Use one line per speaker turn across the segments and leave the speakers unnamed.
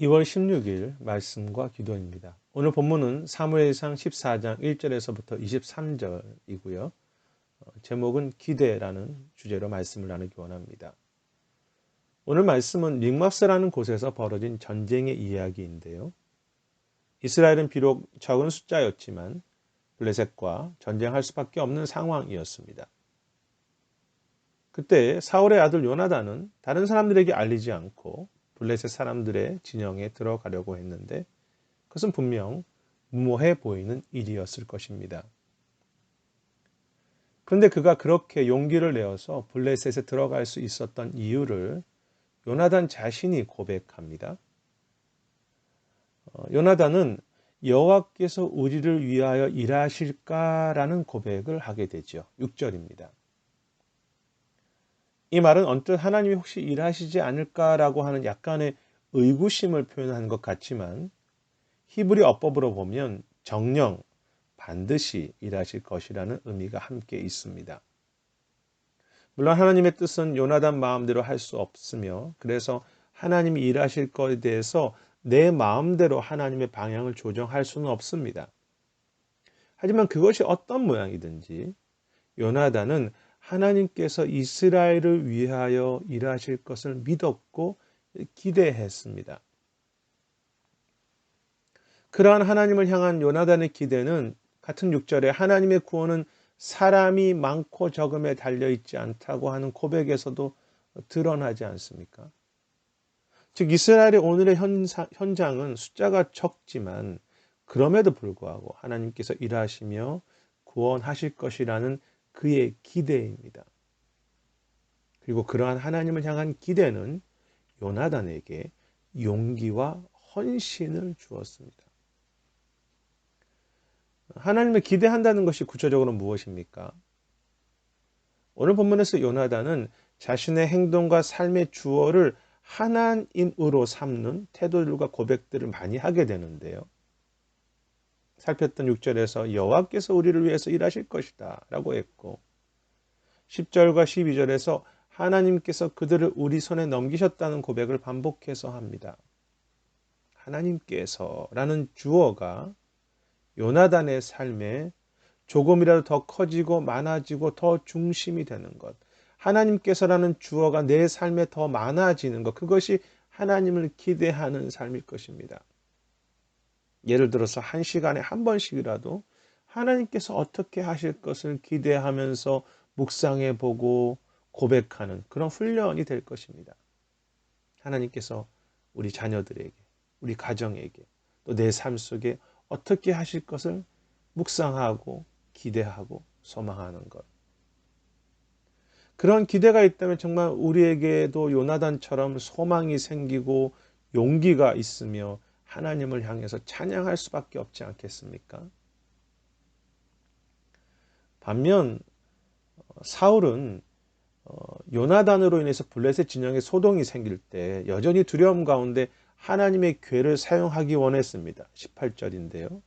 2월 16일 말씀과 기도입니다. 오늘 본문은 사무엘상 14장 1절에서부터 23절이고요. 제목은 기대라는 주제로 말씀을 나누기 원합니다. 오늘 말씀은 링마스라는 곳에서 벌어진 전쟁의 이야기인데요. 이스라엘은 비록 적은 숫자였지만 블레셋과 전쟁할 수밖에 없는 상황이었습니다. 그때 사울의 아들 요나단은 다른 사람들에게 알리지 않고 블레셋 사람들의 진영에 들어가려고 했는데 그것은 분명 무모해 보이는 일이었을 것입니다. 그런데 그가 그렇게 용기를 내어서 블레셋에 들어갈 수 있었던 이유를 요나단 자신이 고백합니다. 어, 요나단은 여호와께서 우리를 위하여 일하실까라는 고백을 하게 되죠. 6절입니다. 이 말은 언뜻 하나님이 혹시 일하시지 않을까라고 하는 약간의 의구심을 표현하는 것 같지만 히브리 어법으로 보면 정령 반드시 일하실 것이라는 의미가 함께 있습니다. 물론 하나님의 뜻은 요나단 마음대로 할 수 없으며 그래서 하나님이 일하실 것에 대해서 내 마음대로 하나님의 방향을 조정할 수는 없습니다. 하지만 그것이 어떤 모양이든지 요나단은 하나님께서 이스라엘을 위하여 일하실 것을 믿었고 기대했습니다. 그러한 하나님을 향한 요나단의 기대는 같은 6절에 하나님의 구원은 사람이 많고 적음에 달려 있지 않다고 하는 고백에서도 드러나지 않습니까? 즉 이스라엘의 오늘의 현사, 현장은 숫자가 적지만 그럼에도 불구하고 하나님께서 일하시며 구원하실 것이라는 그의 기대입니다. 그리고 그러한 하나님을 향한 기대는 요나단에게 용기와 헌신을 주었습니다. 하나님을 기대한다는 것이 구체적으로 무엇입니까? 오늘 본문에서 요나단은 자신의 행동과 삶의 주어를 하나님으로 삼는 태도들과 고백들을 많이 하게 되는데요. 살폈던 6절에서 여호와께서 우리를 위해서 일하실 것이다 라고 했고 10절과 12절에서 하나님께서 그들을 우리 손에 넘기셨다는 고백을 반복해서 합니다. 하나님께서라는 주어가 요나단의 삶에 조금이라도 더 커지고 많아지고 더 중심이 되는 것. 하나님께서라는 주어가 내 삶에 더 많아지는 것. 그것이 하나님을 기대하는 삶일 것입니다. 예를 들어서 한 시간에 한 번씩이라도 하나님께서 어떻게 하실 것을 기대하면서 묵상해 보고 고백하는 그런 훈련이 될 것입니다. 하나님께서 우리 자녀들에게, 우리 가정에게, 또 내 삶 속에 어떻게 하실 것을 묵상하고 기대하고 소망하는 것. 그런 기대가 있다면 정말 우리에게도 요나단처럼 소망이 생기고 용기가 있으며 하나님을 향해서 찬양할 수밖에 없지 않겠습니까? 반면 어, 사울은 어, 요나단으로 인해서 블레셋 진영에 소동이 생길 때 여전히 두려움 가운데 하나님의 괴를 사용하기 원했습니다. 18절인데요.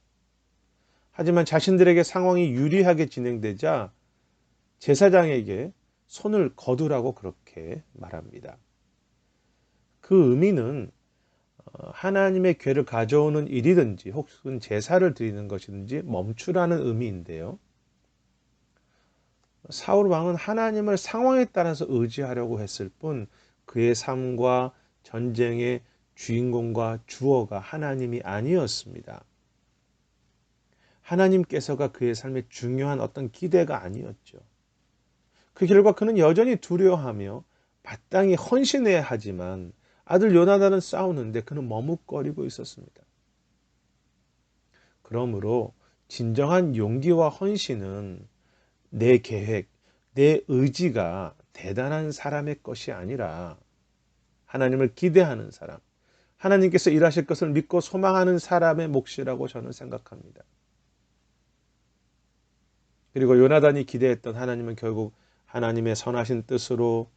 하지만 자신들에게 상황이 유리하게 진행되자 제사장에게 손을 거두라고 그렇게 말합니다. 그 의미는 어, 하나님의 괴를 가져오는 일이든지 혹은 제사를 드리는 것이든지 멈추라는 의미인데요. 사울 왕은 하나님을 상황에 따라서 의지하려고 했을 뿐 그의 삶과 전쟁의 주인공과 주어가 하나님이 아니었습니다. 하나님께서가 그의 삶에 중요한 어떤 기대가 아니었죠. 그 결과 그는 여전히 두려워하며 마땅히 헌신해야 하지만 아들 요나단은 싸우는데 그는 머뭇거리고 있었습니다. 그러므로 진정한 용기와 헌신은 내 계획, 내 의지가 대단한 사람의 것이 아니라 하나님을 기대하는 사람, 하나님께서 일하실 것을 믿고 소망하는 사람의 몫이라고 저는 생각합니다. 그리고 요나단이 기대했던 하나님은 결국 하나님의 선하신 뜻으로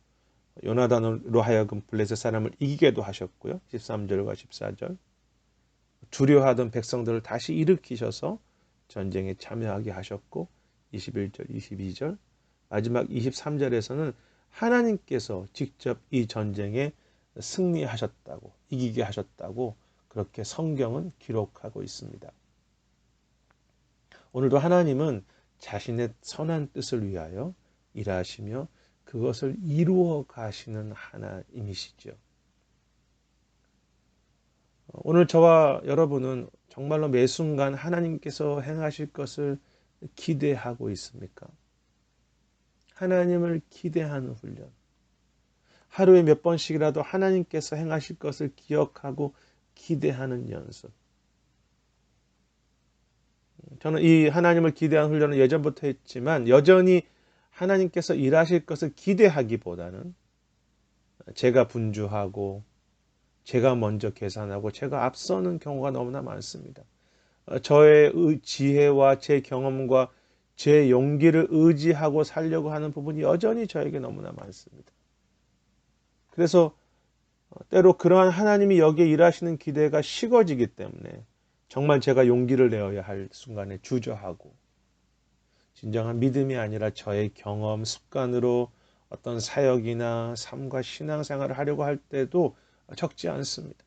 요나단으로 하여금 블레셋 사람을 이기게도 하셨고요. 13절과 14절. 두려워하던 백성들을 다시 일으키셔서 전쟁에 참여하게 하셨고 21절, 22절, 마지막 23절에서는 하나님께서 직접 이 전쟁에 승리하셨다고, 이기게 하셨다고 그렇게 성경은 기록하고 있습니다. 오늘도 하나님은 자신의 선한 뜻을 위하여 일하시며 그것을 이루어 가시는 하나님이시죠. 오늘 저와 여러분은 정말로 매 순간 하나님께서 행하실 것을 기대하고 있습니까? 하나님을 기대하는 훈련. 하루에 몇 번씩이라도 하나님께서 행하실 것을 기억하고 기대하는 연습. 저는 이 하나님을 기대하는 훈련을 예전부터 했지만 여전히 하나님께서 일하실 것을 기대하기보다는 제가 분주하고 제가 먼저 계산하고 제가 앞서는 경우가 너무나 많습니다. 저의 지혜와 제 경험과 제 용기를 의지하고 살려고 하는 부분이 여전히 저에게 너무나 많습니다. 그래서 때로 그러한 하나님이 여기에 일하시는 기대가 식어지기 때문에 정말 제가 용기를 내어야 할 순간에 주저하고 진정한 믿음이 아니라 저의 경험, 습관으로 어떤 사역이나 삶과 신앙생활을 하려고 할 때도 적지 않습니다.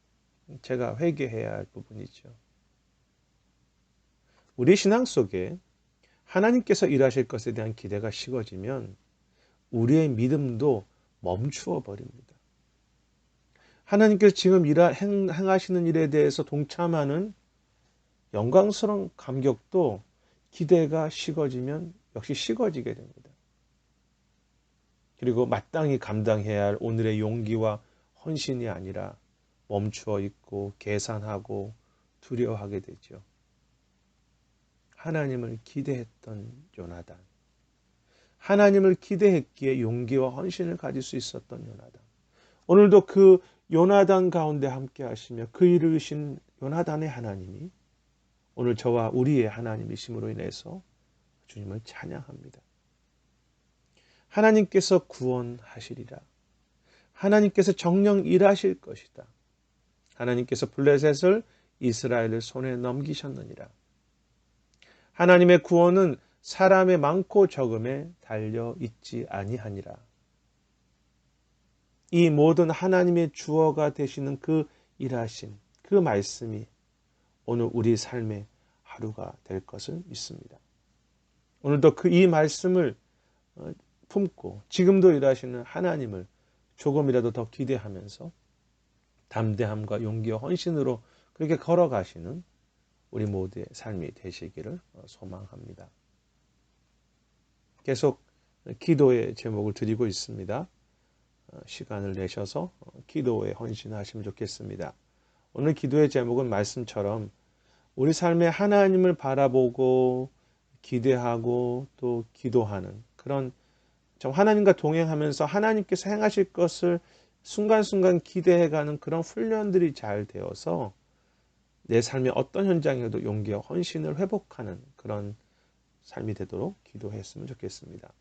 제가 회개해야 할 부분이죠. 우리 신앙 속에 하나님께서 일하실 것에 대한 기대가 식어지면 우리의 믿음도 멈추어 버립니다. 하나님께서 지금 일하, 행, 행하시는 일에 대해서 동참하는 영광스러운 감격도 기대가 식어지면 역시 식어지게 됩니다. 그리고 마땅히 감당해야 할 오늘의 용기와 헌신이 아니라 멈추어 있고 계산하고 두려워하게 되죠. 하나님을 기대했던 요나단. 하나님을 기대했기에 용기와 헌신을 가질 수 있었던 요나단. 오늘도 그 요나단 가운데 함께 하시며 그 일을 이루신 요나단의 하나님이 오늘 저와 우리의 하나님이심으로 인해서 주님을 찬양합니다. 하나님께서 구원하시리라. 하나님께서 정령 일하실 것이다. 하나님께서 블레셋을 이스라엘을 손에 넘기셨느니라. 하나님의 구원은 사람의 많고 적음에 달려 있지 아니하니라. 이 모든 하나님의 주어가 되시는 그 일하심, 그 말씀이 오늘 우리 삶의 하루가 될 것을 믿습니다. 오늘도 그 이 말씀을 어, 품고 지금도 일하시는 하나님을 조금이라도 더 기대하면서 담대함과 용기와 헌신으로 그렇게 걸어가시는 우리 모두의 삶이 되시기를 어, 소망합니다. 계속 기도의 제목을 드리고 있습니다. 어, 시간을 내셔서 기도에 헌신하시면 좋겠습니다. 오늘 기도의 제목은 말씀처럼 우리 삶에 하나님을 바라보고 기대하고 또 기도하는 그런 하나님과 동행하면서 하나님께서 행하실 것을 순간순간 기대해가는 그런 훈련들이 잘 되어서 내 삶의 어떤 현장에도 용기와 헌신을 회복하는 그런 삶이 되도록 기도했으면 좋겠습니다.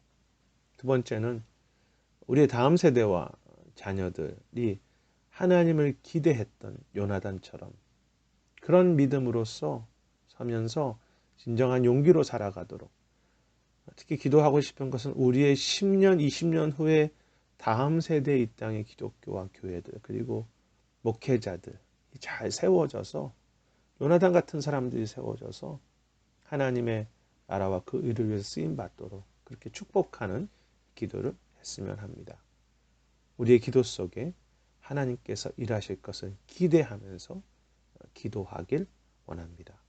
두 번째는 우리의 다음 세대와 자녀들이 하나님을 기대했던 요나단처럼 그런 믿음으로써 서면서 진정한 용기로 살아가도록 특히 기도하고 싶은 것은 우리의 10년, 20년 후에 다음 세대 이 땅의 기독교와 교회들 그리고 목회자들 잘 세워져서 요나단 같은 사람들이 세워져서 하나님의 나라와 그 의를 위해서 쓰임 받도록 그렇게 축복하는 기도를 했으면 합니다. 우리의 기도 속에 하나님께서 일하실 것을 기대하면서 기도하길 원합니다.